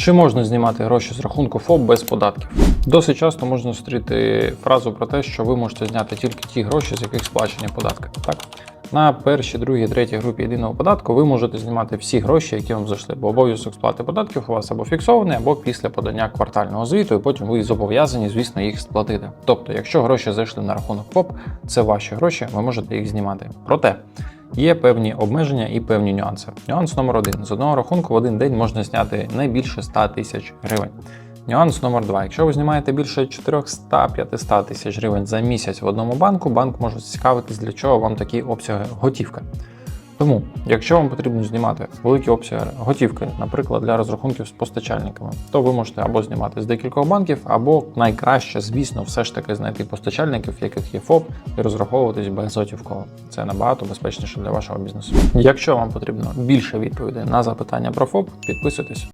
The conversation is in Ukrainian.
Чи можна знімати гроші з рахунку ФОП без податків? Досить часто можна зустріти фразу про те, що ви можете зняти тільки ті гроші, з яких сплачені податки. Так? На першій, другій, третій групі єдиного податку ви можете знімати всі гроші, які вам зайшли, бо обов'язок сплати податків у вас або фіксований, або після подання квартального звіту, і потім ви зобов'язані, звісно, їх сплатити. Тобто, якщо гроші зайшли на рахунок ФОП, це ваші гроші, ви можете їх знімати. Проте Є певні обмеження і певні нюанси. Нюанс номер один: з одного рахунку в один день можна зняти не більше 100 тисяч гривень. Нюанс номер два: якщо ви знімаєте більше 400-500 тисяч гривень за місяць в одному банку, банк може цікавитись, для чого вам такі обсяги готівка. Тому, якщо вам потрібно знімати великі обсяги готівки, наприклад, для розрахунків з постачальниками, то ви можете або знімати з декількох банків, або найкраще, звісно, все ж таки знайти постачальників, в яких є ФОП, і розраховуватись безготівково. Це набагато безпечніше для вашого бізнесу. Якщо вам потрібно більше відповідей на запитання про ФОП, підписуйтесь.